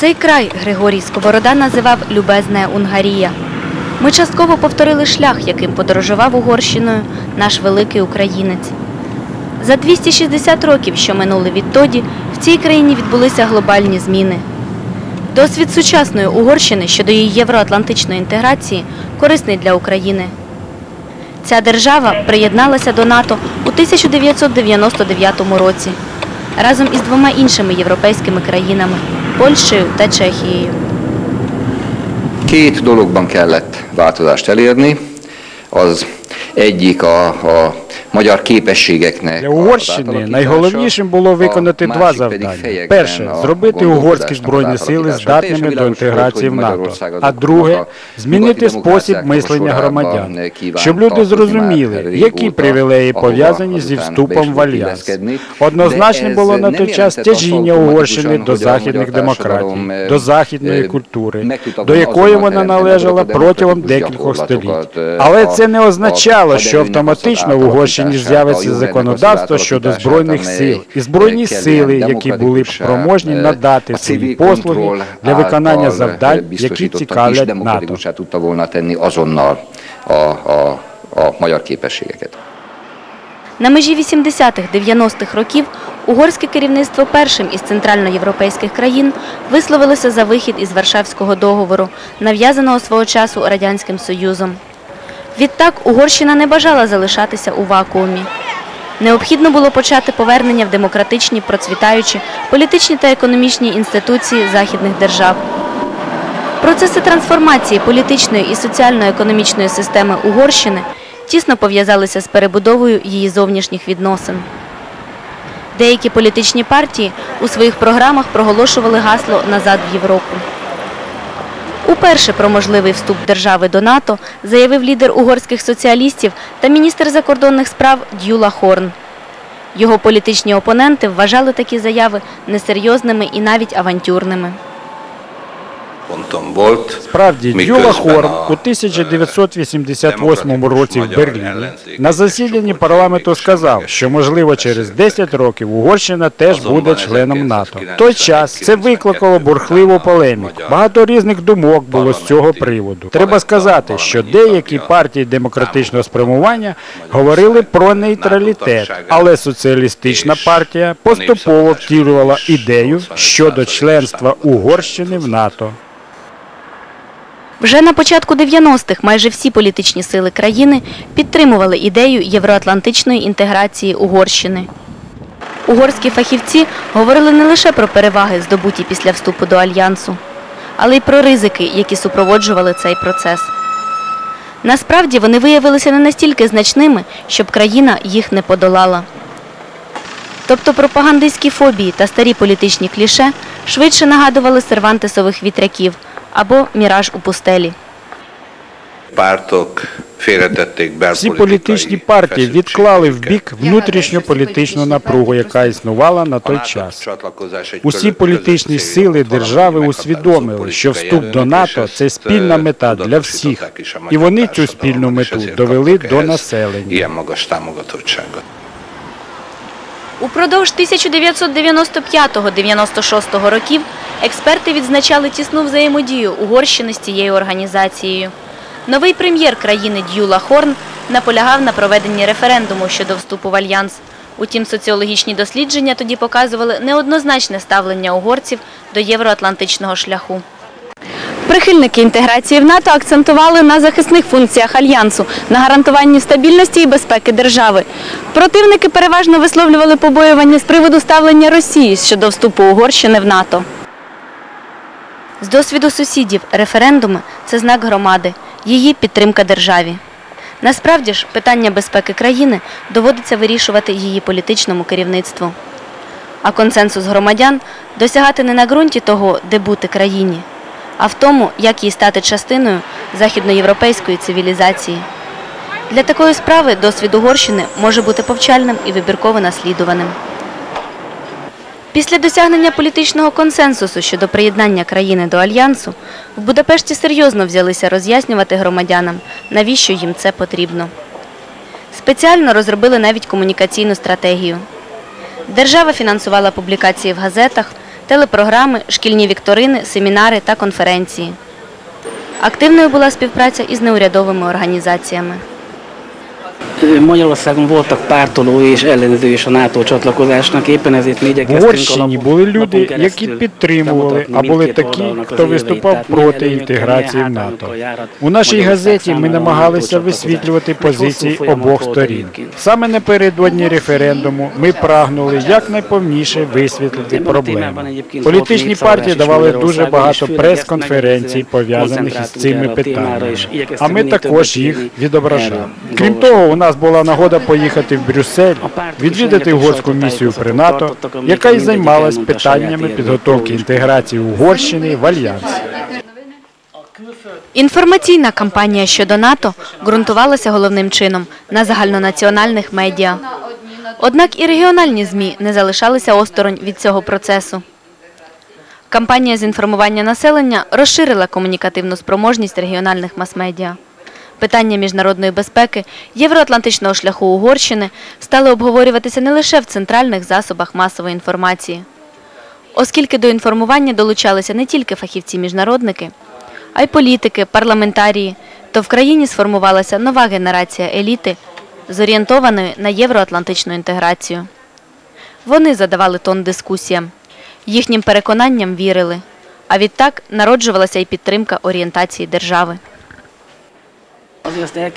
Цей край Григорій Сковорода називав Любезне Унгарія. Ми частково повторили шлях, яким подорожував Угорщиною наш великий українець. За 260 років, що минули відтоді, в цій країні відбулися глобальні зміни. Досвід сучасної Угорщини щодо її євроатлантичної інтеграції корисний для України. Ця держава приєдналася до НАТО у 1999 році разом із двома іншими європейськими країнами Польщею та Чехією. Két dologban kellett változást elérni. Az egyik a, a magyar képességeknek Для Угорщини найголовнішим було виконати два завдання. Перше зробити угорські збройні сили здатними до інтеграції в НАТО. А друге змінити спосіб мислення громадян, щоб люди зрозуміли, які привілеї пов'язані зі вступом в альянс. Однозначно було на той час тяжіння Угорщини до західних демократій, до західної культури, до якої вона належала протягом декількох століть. Але це не означало, що автоматично в Угорщині з'явиться az законодавство щодо збройних сил і збройні сили, які були б спроможні е, надати свої послуги для виконання завдань, е, які цікавлять НАТО. На межі 80-х-90-х років угорське керівництво першим із центральноєвропейських країн висловилося за вихід із Варшавського договору, нав'язаного свого часу Радянським Союзом. Відтак Угорщина не бажала залишатися у вакуумі. Необхідно було почати повернення в демократичні, процвітаючі політичні та економічні інституції західних держав. Процеси трансформації політичної і соціально-економічної системи Угорщини тісно пов'язалися з перебудовою її зовнішніх відносин. Деякі політичні партії у своїх програмах проголошували гасло Назад в Європу. Уперше про можливий вступ держави до НАТО заявив лідер угорських соціалістів та міністр закордонних справ Д'юла Хорн. Його політичні опоненти вважали такі заяви несерйозними і навіть авантюрними. Справді, Дюла Хорн a, у 1988 році в Берліні на засіданні парламенту сказав, що можливо через 10 років Угорщина теж буде членом НАТО. В той час це викликало бурхливу полеміку. Багато різних думок було з цього приводу. Треба сказати, що деякі партії демократичного спрямування говорили про нейтралітет, але соціалістична партія поступово втілювала ідею щодо членства Угорщини в НАТО. Вже на початку 90-х майже всі політичні сили країни підтримували ідею євроатлантичної інтеграції Угорщини. Угорські фахівці говорили не лише про переваги, здобуті після вступу до альянсу, але й про ризики, які супроводжували цей процес. Насправді вони виявилися не настільки значними, щоб країна їх не подолала. Тобто пропагандистські фобії та старі політичні кліше швидше нагадували сервантесових вітряків або міраж у пустелі. Pártok Всі політичні партії відклали в бік внутрішньополітичну напругу, яка існувала на той час. Усі політичні сили держави усвідомили, що вступ до НАТО це спільна мета для всіх, і вони цю спільну мету довели до населення. Упродовж 1995-96 років експерти відзначали тісну взаємодію Угорщини з цією організацією. Новий прем'єр країни Д'юла Хорн наполягав на проведенні референдуму щодо вступу в альянс. Утім, соціологічні дослідження тоді показували неоднозначне ставлення угорців до євроатлантичного шляху. Прихильники інтеграції в НАТО акцентували на захисних функціях альянсу, на гарантуванні стабільності і безпеки держави. Противники переважно висловлювали побоювання з приводу ставлення Росії щодо вступу Угорщини в НАТО. З досвіду сусідів референдуми це знак громади, її підтримка державі. Насправді ж, питання безпеки країни доводиться вирішувати її політичному керівництву. А консенсус громадян досягати не на ґрунті того, де бути країні, а в тому, як їй стати частиною західноєвропейської цивілізації. Для такої справи досвід Угорщини може бути повчальним і вибірково наслідуваним. Після досягнення політичного консенсусу щодо приєднання країни до альянсу в Будапешті серйозно взялися роз'яснювати громадянам, навіщо їм це потрібно. Спеціально розробили навіть комунікаційну стратегію. Держава фінансувала публікації в газетах, телепрограми, шкільні вікторини, семінари та конференції. Активною була співпраця із неурядовими організаціями. Magyarországon voltak pártoló és ellenező is a NATO csatlakozásnak, éppen ezért mi igyekeztünk Угорщині були люди, які підтримували, а були такі, хто виступав проти інтеграції в НАТО. У нашій газеті ми намагалися висвітлювати позиції обох сторін. Саме напередодні референдуму ми прагнули якнайповніше висвітлити проблему. Політичні партії давали дуже багато прес-конференцій, пов'язаних із цими питаннями. А ми також їх відображали. Крім того, у нас була нагода поїхати в Брюссель, відвідати угорську місію при НАТО, яка і займалась питаннями підготовки інтеграції Угорщини в альянс. Інформаційна кампанія щодо НАТО ґрунтувалася головним чином на загальнонаціональних медіа. Однак і регіональні ЗМІ не залишалися осторонь від цього процесу. Кампанія з інформування населення розширила комунікативну спроможність регіональних мас-медіа. Питання міжнародної безпеки, євроатлантичного шляху Угорщини стали обговорюватися не лише в центральних засобах масової інформації. Оскільки до інформування долучалися не тільки фахівці-міжнародники, а й політики, парламентарії, то в країні сформувалася нова генерація еліти, зорієнтованої на євроатлантичну інтеграцію. Вони задавали тон дискусіям, їхнім переконанням вірили, а відтак народжувалася й підтримка орієнтації держави.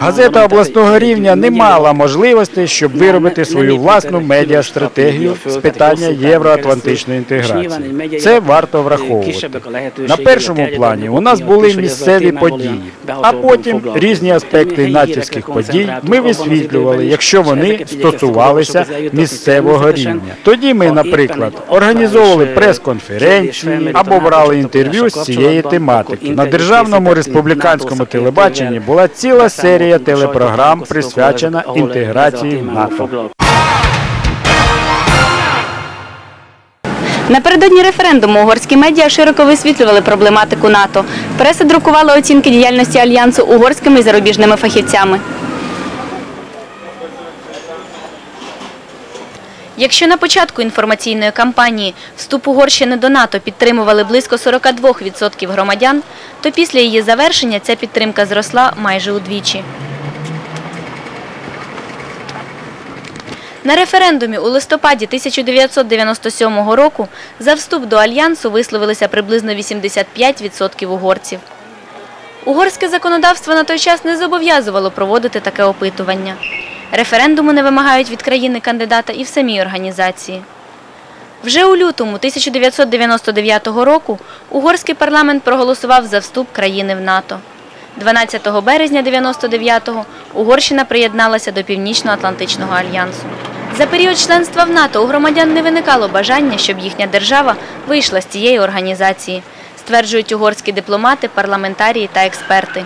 Газета обласного рівня не мала можливості, щоб виробити свою власну медіастратегію з питання євроатлантичної інтеграції. Це варто враховувати. На першому плані у нас були місцеві події, а потім різні аспекти натівських подій ми висвітлювали, якщо вони стосувалися місцевого рівня. Тоді ми, наприклад, організовували прес-конференції або брали інтерв'ю з цієї тематики. На державному республіканському телебаченні була ціла серія телепрограм, присвячена інтеграції в НАТО. Напередодні референдуму угорські медіа широко висвітлювали проблематику НАТО. Преса друкувала оцінки діяльності альянсу угорськими і зарубіжними фахівцями. Якщо на початку інформаційної кампанії вступ Угорщини до НАТО підтримували близько 42% громадян, то після її завершення ця підтримка зросла майже удвічі. На референдумі у листопаді 1997 року за вступ до альянсу висловилися приблизно 85% угорців. Угорське законодавство на той час не зобов'язувало проводити таке опитування. Референдуму не вимагають від країни кандидата і в самій організації. Вже у лютому 1999 року угорський парламент проголосував за вступ країни в НАТО. 12 березня 1999-го Угорщина приєдналася до Північно-Атлантичного альянсу. За період членства в НАТО у громадян не виникало бажання, щоб їхня держава вийшла з цієї організації, стверджують угорські дипломати, парламентарії та експерти.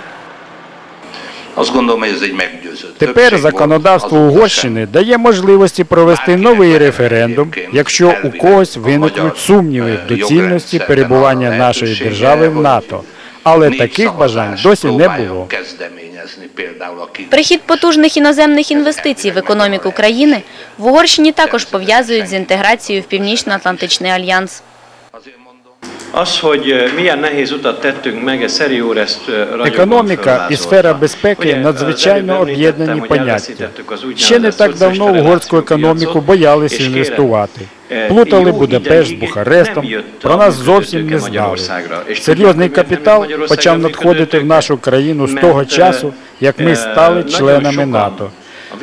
Тепер законодавство. Угорщини дає можливості провести новий референдум, якщо у когось виникнуть сумніви в доцільності перебування нашої держави в НАТО. Але таких бажань досі не було. Прихід потужних іноземних інвестицій в економіку країни в Угорщині також пов'язують з інтеграцією в Північно-Атлантичний альянс. Az, hogy eh, milyen nehéz utat tettünk meg, Szeri úr ezt eh, Економіка і сфера безпеки надзвичайно об'єднані поняття. Ще не так давно угорську економіку боялися інвестувати. е, Плутали Будапешт з Бухарестом, про нас зовсім не знали. Серйозний капітал почав надходити в нашу країну з того е, часу, як ми е, стали членами НАТО.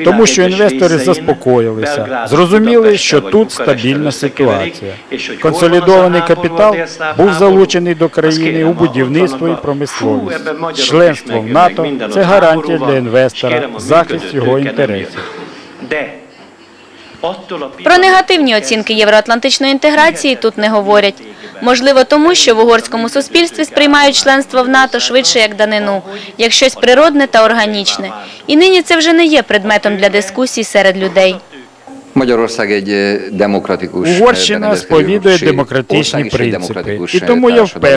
Тому що інвестори заспокоїлися, зрозуміли, що тут стабільна ситуація. Консолідований капітал був залучений до країни у будівництво і промисловість. Членство в НАТО це гарантія для інвестора, захист його інтересів. Про негативні оцінки євроатлантичної інтеграції тут не говорять. Можливо, тому що в угорському суспільстві сприймають членство в НАТО швидше як данину, як щось природне та органічне. І нині це вже не є предметом для дискусій серед людей. Eh, Угорщина сповідує ország демократичні принципи. І тому я впевнений,